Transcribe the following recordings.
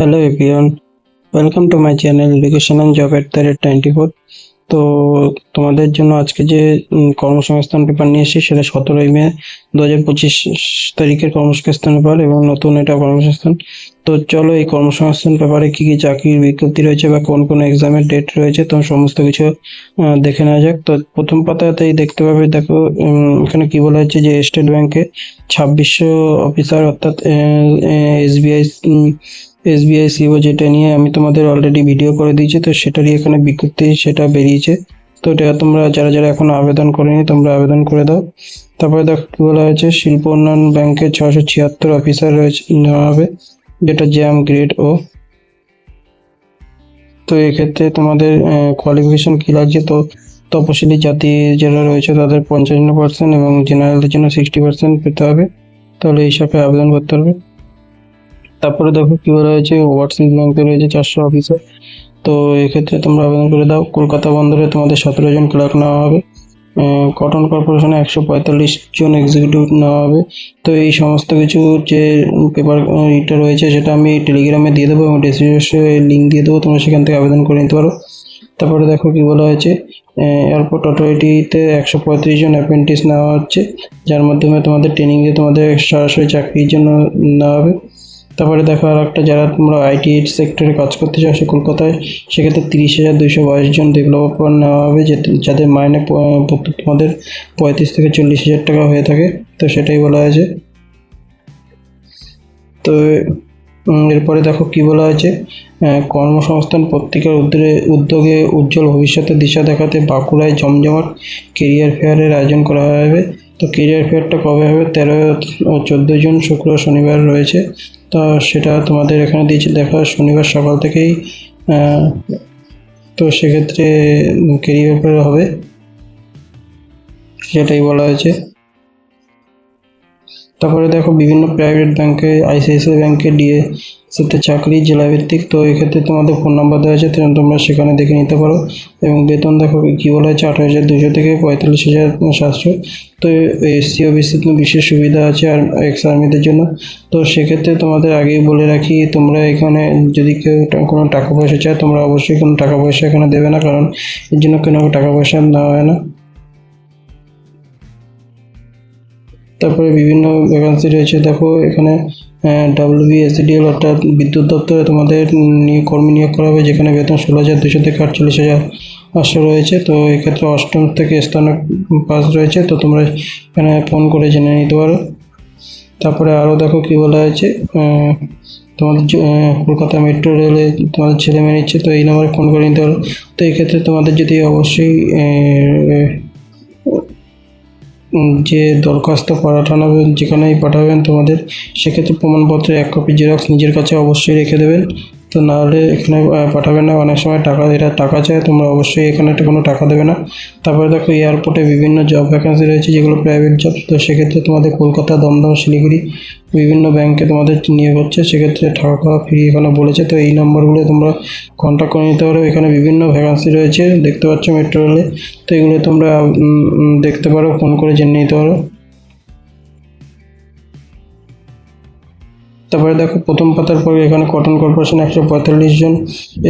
hello everyone, welcome to my channel education and job at the rate 94 তো তোমাদের জন্য আজকে যে কর্মসংস্থান পেপার নিয়ে এসেছি সেটা সতেরোই মে দু হাজার পঁচিশ তারিখের কর্মসংস্থান পেপার এবং নতুন এটা কর্মসংস্থান। তো চলো এই কর্মসংস্থান পেপারে কি কি চাকরির বিজ্ঞপ্তি রয়েছে বা কোন কোন এক্সামের ডেট রয়েছে, তো সমস্ত কিছু দেখে নেওয়া যাক। তো প্রথম পাতাতেই দেখতে পাবে, দেখো এখানে কি বলা হচ্ছে যে স্টেট ব্যাংকে ছাব্বিশশো অফিসার অর্থাৎ এসবিআই এসবিআই সিও যেটা নিয়ে আমি তোমাদের অলরেডি ভিডিও করে দিয়েছি, তো সেটারই এখানে বিজ্ঞপ্তি সেটা বেরিয়েছে। তো এটা তোমরা যারা যারা এখনও আবেদন করেনি, তোমরা আবেদন করে দাও। তারপরে দেখো, কি বলা হয়েছে, শিল্প উন্নয়ন ব্যাংকে ছশো ছিয়াত্তর অফিসার রয়েছে নেওয়া হবে, যেটা জ্যাম গ্রেড ও। তো এক্ষেত্রে তোমাদের কোয়ালিফিকেশন কি লাগছে, তো তপশিলি জাতি যারা রয়েছে, তাদের পঞ্চান্ন পার্সেন্ট এবং জেনারেলদের জন্য সিক্সটি পার্সেন্ট পেতে হবে। তাহলে এই হিসাবে আবেদন করতে হবে। তারপরে দেখো কি হয়েছে ওভারসিজ ব্যাংকে রয়েছে চারশো অফিসার তো এক্ষেত্রে তোমরা আবেদন করে দাও, কলকাতা বন্দরে তোমাদের সতেরো জন ক্লার্ক নেওয়া হবে। কটন কর্পোরেশনে একশো পঁয়তাল্লিশ জন এক্সিকিউটিভ নেওয়া হবে। তো এই সমস্ত কিছু যে পেপার এটা রয়েছে সেটা আমি টেলিগ্রামে দিয়ে দেবো এবং ডিসক্রিপশনে লিঙ্ক দিয়ে দেবো, তোমরা সেখান থেকে আবেদন করে নিতে পারো। তারপরে দেখো কি বলা হয়েছে এয়ারপোর্ট অথরিটিতে একশো পঁয়ত্রিশ জন অ্যাপ্রেন্টিস নেওয়া হচ্ছে, যার মাধ্যমে তোমাদের ট্রেনিং দিয়ে তোমাদের সরাসরি চাকরির জন্য নেওয়া হবে। তারপরে দেখো আর একটা, যারা তোমরা আইটি সেক্টরে কাজ করতে চাও, সে কলকাতায়, সেক্ষেত্রে তিরিশ হাজার দুইশো বাইশ জন ডেভেলপার নেওয়া হবে যাদের মাইনে তোমাদের পঁয়ত্রিশ থেকে চল্লিশ হাজার টাকা হয়ে থাকে, তো সেটাই বলা হয়েছে। তো এরপরে দেখো কি বলা হয়েছে কর্মসংস্থান পত্রিকার উদ্যোগে উদ্যোগে উজ্জ্বল ভবিষ্যতের দিশা দেখাতে বাঁকুড়ায় জমজমাট কেরিয়ার ফেয়ারের আয়োজন করা হবে। তো কেরিয়ার ফেয়ারটা কবে হবে? তেরো ও চোদ্দ জুন, শুক্র শনিবার রয়েছে। তো সেটা তোমাদের এখানে দিয়েছে, দেখা শনিবার সকাল থেকেই তো সেক্ষেত্রে কেরিয়ার ফেয়ার হবে, সেটাই বলা হয়েছে। তারপরে দেখো বিভিন্ন প্রাইভেট ব্যাংকে আইসিআইসিআই ব্যাংকে ডিএ সাথে চাকরি, জেলাভিত্তিক, তো এক্ষেত্রে তোমাদের ফোন নাম্বার দেওয়া আছে তোমরা সেখানে দেখে নিতে পারো। এবং বেতন দেখো, কী বলা হয়েছে, আঠারো হাজার দুশো থেকে পঁয়তাল্লিশ হাজার সাতশো তো এসসি ওবিসি বিশেষ সুবিধা আছে আর এক্স আর্মিদের জন্য। তো সেক্ষেত্রে তোমাদের আগেই বলে রাখি, তোমরা এখানে যদি কেউ কোনো টাকা পয়সা চায়, তোমরা অবশ্যই কোনো টাকা পয়সা এখানে দেবে না, কারণ এর জন্য কোনো টাকা পয়সা দেওয়া হয় না। তারপরে বিভিন্ন ভ্যাকান্সি রয়েছে। দেখো, এখানে ডাব্লিউবিএসডিএল অর্থাৎ বিদ্যুৎ দপ্তরে তোমাদের নিয়োগ, কর্মী নিয়োগ করা হবে, যেখানে বেতন ষোলো হাজার দুশো থেকে আটচল্লিশ হাজার পাঁচশো রয়েছে। তো এক্ষেত্রে অষ্টম থেকে স্থানে পাস রয়েছে। তো তোমরা এখানে ফোন করে জেনে নিতে পারো। তারপরে আরও দেখো কী বলা হয়েছে তোমাদের কলকাতা মেট্রো রেলে তোমাদের ছেলে মেয়ে নিচ্ছে, তো এই নাম্বারে ফোন করে নিতে পারো। তো এক্ষেত্রে তোমাদের যদি অবশ্যই যে দরখাস্ত পাঠানো হবে যেখানেই পাঠাবেন তোমাদের, সেক্ষেত্রে প্রমাণপত্রে এক কপি জেরক্স নিজের কাছে অবশ্যই রেখে দেবেন। তো নাহলে এখানে পাঠাবে না। অনেক সময় টাকা এরা টাকা চায়, তোমরা অবশ্যই এখানে কোনো টাকা দেবে না। তারপরে দেখো, এয়ারপোর্টে বিভিন্ন জব ভ্যাকেন্সি রয়েছে, যেগুলো প্রাইভেট জব তো সেক্ষেত্রে তোমাদের কলকাতা দমদম, শিলিগুড়ি বিভিন্ন ব্যাংকে তোমাদের নিয়োগ হচ্ছে। সেক্ষেত্রে টাকা খাওয়া ফ্রি এখানে বলেছে। তো এই নম্বরগুলো তোমরা কন্ট্যাক্ট করে নিতে পারো। এখানে বিভিন্ন ভ্যাকান্সি রয়েছে, দেখতে পাচ্ছ মেট্রো রেলে তো এগুলো তোমরা দেখতে পারো ফোন করে জেনে নিতে পারো। তারপরে দেখো, প্রথম পাতার পরে এখানে কটন কর্পোরেশন একশো পঁয়তাল্লিশ জন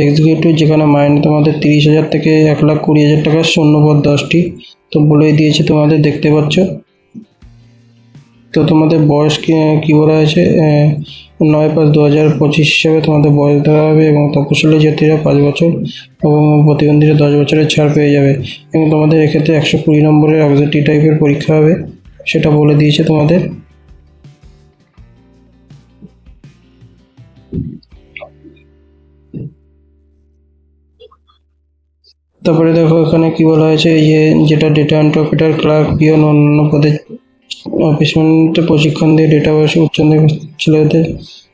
এক্সিকিউটিভ যেখানে মাইনে তোমাদের তিরিশ হাজার থেকে এক লাখ কুড়ি হাজার টাকার শূন্যপদ দশটি। তো বলেই দিয়েছে তোমাদের, দেখতে পাচ্ছ। তো তোমাদের বয়স কি বলা হয়েছে? নয় পাঁচ দু হাজার পঁচিশ হিসাবে তোমাদের বয়স দেওয়া হবে এবং তপশিলি জাতিরা পাঁচ বছর এবং প্রতিবন্ধীরা দশ বছরের ছাড় পেয়ে যাবে। এবং তোমাদের এক্ষেত্রে একশো কুড়ি নম্বরের অবজেক্টি টাইপের পরীক্ষা হবে, সেটা বলে দিয়েছে তোমাদের। তারপরে দেখো এখানে কি বলা হয়েছে এই যে যেটা ডেটা ইন্টারপ্রেটার ক্লার্ক পিয়ন অন্য পদে অফিস ম্যানেজমেন্টে প্রশিক্ষণ দিয়ে ডেটা বয়সে উচ্চ মাধ্যমিক ছেলেদের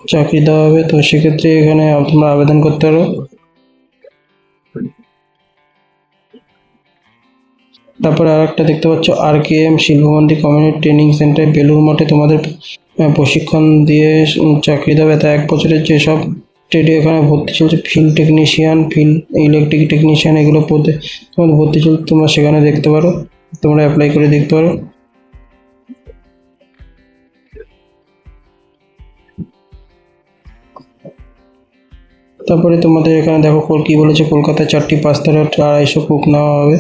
চাকরি দেওয়া হবে। তো সেক্ষেত্রে এখানে তোমরা আবেদন করতে পারো। তারপরে আর একটা দেখতে পাচ্ছ R K M Shilpamandir community training centre Belur মঠে তোমাদের প্রশিক্ষণ দিয়ে চাকরি দেবে তা এক বছরের যেসব ট্রেডে এখানে ভর্তি চলছে field technician field electric technician এগুলো পদে তোমাদের ভর্তি চলছে, তোমরা সেখানে দেখতে পারো, তোমরা অ্যাপ্লাই করে দেখতে পারো। তারপরে তোমাদের এখানে দেখো কি বলেছে, কলকাতায় চারটি পাঁচ পাঁচতারা আড়াইশো কুক নেওয়া হবে।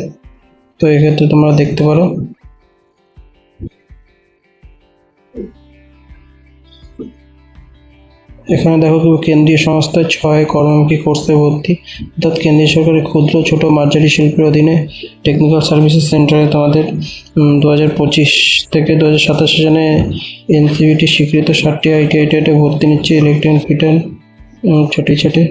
তো এক্ষেত্রে তোমরা দেখতে পারো। এখানে দেখো কেন্দ্রীয় সংস্থায় ছয় কর্মমুখী কোর্সে ভর্তি। অর্থাৎ কেন্দ্রীয় সরকারের ক্ষুদ্র ছোট মাঝারি শিল্পের অধীনে টেকনিক্যাল সার্ভিসেস সেন্টারে তোমাদের দু হাজার পঁচিশ থেকে দু হাজার সাতাশ সালে এনসিবিটি স্বীকৃত ষাটটি আইটিআইটিতে ভর্তি নিচ্ছে ইলেকট্রনিক ফিটার ছোটে ছোটে।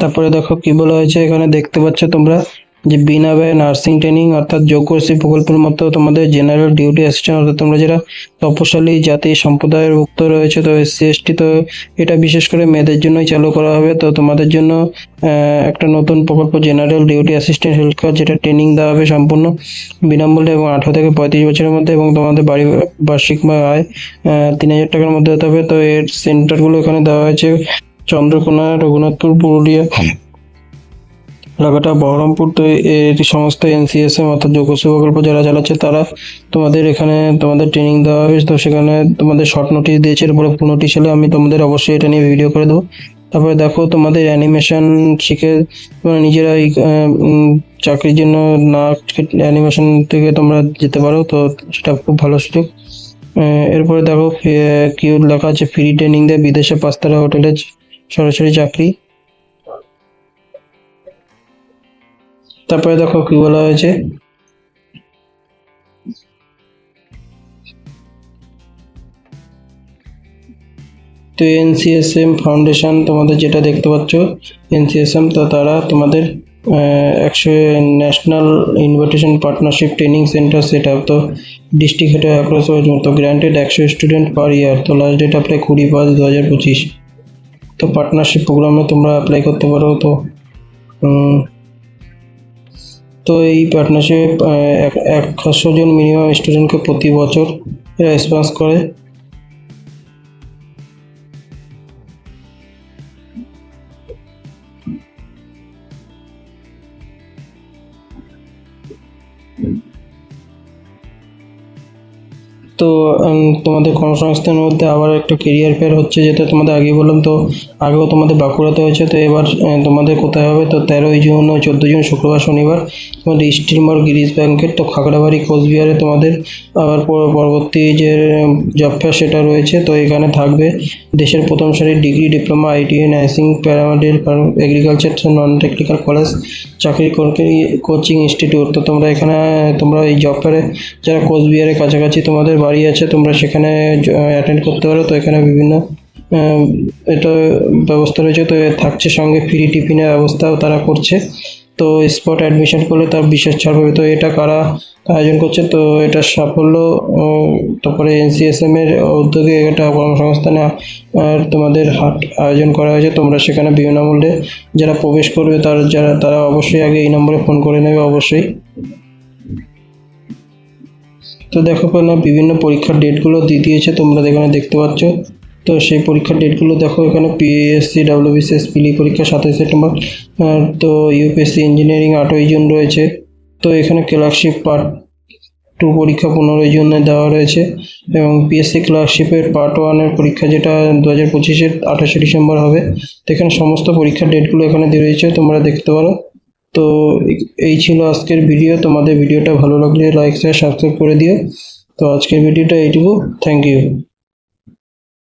তারপরে দেখো কি বলা হয়েছে, এখানে দেখতে পাচ্ছ তোমরা যে বিনা ব্যয় নার্সিং ট্রেনিং অর্থাৎ যোগ্য যোগ্যশ্রী প্রকল্পের মতো তোমাদের জেনারেল ডিউটি অ্যাসিস্ট্যান্ট অর্থাৎ তোমরা যারা তপশালী জাতি সম্প্রদায়ের ভুক্ত রয়েছে, তো এসসি এসটি তো এটা বিশেষ করে মেয়েদের জন্যই চালু করা হবে। তো তোমাদের জন্য একটা নতুন প্রকল্প general duty assistant health card যেটা ট্রেনিং দেওয়া হবে সম্পূর্ণ বিনামূল্যে এবং আঠারো থেকে পঁয়ত্রিশ বছরের মধ্যে এবং তোমাদের বাড়ি, বার্ষিক আয় তিন হাজার টাকার মধ্যে হতে হবে। তো এর সেন্টারগুলো এখানে দেওয়া হয়েছে চন্দ্রকোনা, রঘুনাথপুর, পুরুলিয়া। লাগাটা বহরমপুর তো এর সমস্ত এনসিএসএম অর্থাৎ যোগশ্রী প্রকল্প যারা চালাচ্ছে তারা তোমাদের এখানে তোমাদের ট্রেনিং দেওয়া হয়েছে। তো সেখানে তোমাদের শর্ট নোটিশ দিয়েছে এরপরে ফুল নোটিশ হলে আমি তোমাদের অবশ্যই এটা নিয়ে ভিডিও করে দেবো। তারপরে দেখো তোমাদের অ্যানিমেশন শিখে তোমরা আহ, উম, চাকরির জন্য না অ্যানিমেশন থেকে তোমরা যেতে পারো তো সেটা খুব ভালো সুযোগ। এরপরে দেখো কি লেখা আছে ফ্রি ট্রেনিং দেয় বিদেশে পাঁচতারা হোটেলে সরাসরি চাকরি। তারপরে দেখো কি বলা হয়েছে? তো এনসিএসএম ফাউন্ডেশন, তোমাদের যেটা দেখতে পাচ্ছ, এনসিএসএম তো তারা তোমাদের একশো national invitation partnership training centre set up তো ডিস্ট্রিক্ট হেড অ্যাক্রস তো গ্রান্টেড একশো স্টুডেন্ট পার ইয়ার, তো লাস্ট ডেট অ্যাপ্লাই কুড়ি পাঁচ দু হাজার পঁচিশ। তো পার্টনারশিপ প্রোগ্রামে তোমরা অ্যাপ্লাই করতে পারো, তো তো এই পার্টনারশিপ একশো জন মিনিমাম স্টুডেন্টকে প্রতি বছর এরা স্পন্স করে। তো তোমাদের কর্মসংস্থানের মধ্যে আবার একটা কেরিয়ার ফেয়ার হচ্ছে, যেটা তোমাদের আগে বললাম তো, আগেও তোমাদের বাঁকুড়াতে হয়েছে, তো এবার তোমাদের কোথায় হবে? তো তেরোই জুন ও চোদ্দ জুন, শুক্রবার, শনিবার। তোমাদের স্টিলমার গিরিশ ব্যাংকের, তো খাগড়াবাড়ি, কোচবিহারে তোমাদের আবার পরবর্তী যে জব ফেয়ার সেটা রয়েছে, তো এখানে থাকবে। দেশের প্রথম সারির degree diploma ITI nursing paramedical agriculture non technical college চাকরি কোচিং ইনস্টিটিউট তো তোমরা এখানে, তোমরা এই জব ফেয়ারে যারা কোচবিহারের কাছাকাছি তোমাদের বাড়ি আছে, তোমরা সেখানে অ্যাটেন্ড করতে পারো। তো এখানে বিভিন্ন এটা ব্যবস্থা রয়েছে, তো থাকছে সঙ্গে ফ্রি টিফিনের ব্যবস্থাও তারা করছে। তো স্পট অ্যাডমিশন করলে তার বিশেষ ছাড় পাবে। তো এটা কারা আয়োজন করছে? তো এটা সাফল্য তারপরে এনসিএসএম এর উদ্যোগে এটা কর্মসংস্থানে তোমাদের হাট আয়োজন করা হয়েছে। তোমরা সেখানে বিনামূল্যে যারা প্রবেশ করবে, তার যারা, তারা অবশ্যই আগে এই নম্বরে ফোন করে নেবে, অবশ্যই। তো দেখো না বিভিন্ন পরীক্ষার ডেটগুলো দিয়ে দিয়েছে, তোমরা এখানে দেখতে পাচ্ছ। তো সেই পরীক্ষার ডেটগুলো দেখো, এখানে পিএসসি ডাব্লিউবিসিএস পিলি পরীক্ষা সাতাশ সেপ্টেম্বর। তো ইউপিএসসি ইঞ্জিনিয়ারিং আটই জুন রয়েছে। তো এখানে ক্লার্কশিপ পার্ট টু পরীক্ষা পনেরোই জুনে দেওয়া রয়েছে এবং পিএসসি ক্লার্কশিপের পার্ট ওয়ানের পরীক্ষা যেটা দু হাজার পঁচিশের আঠাশে ডিসেম্বর হবে, তো এখানে সমস্ত পরীক্ষার ডেটগুলো এখানে দিয়ে রয়েছে, তোমরা দেখতে পারো। তো এই ছিল আজকের ভিডিও, তোমাদের ভিডিওটা ভালো লাগলে লাইক শেয়ার সাবস্ক্রাইব করে দিও। তো আজকের ভিডিওটা এইটুকু। Thank you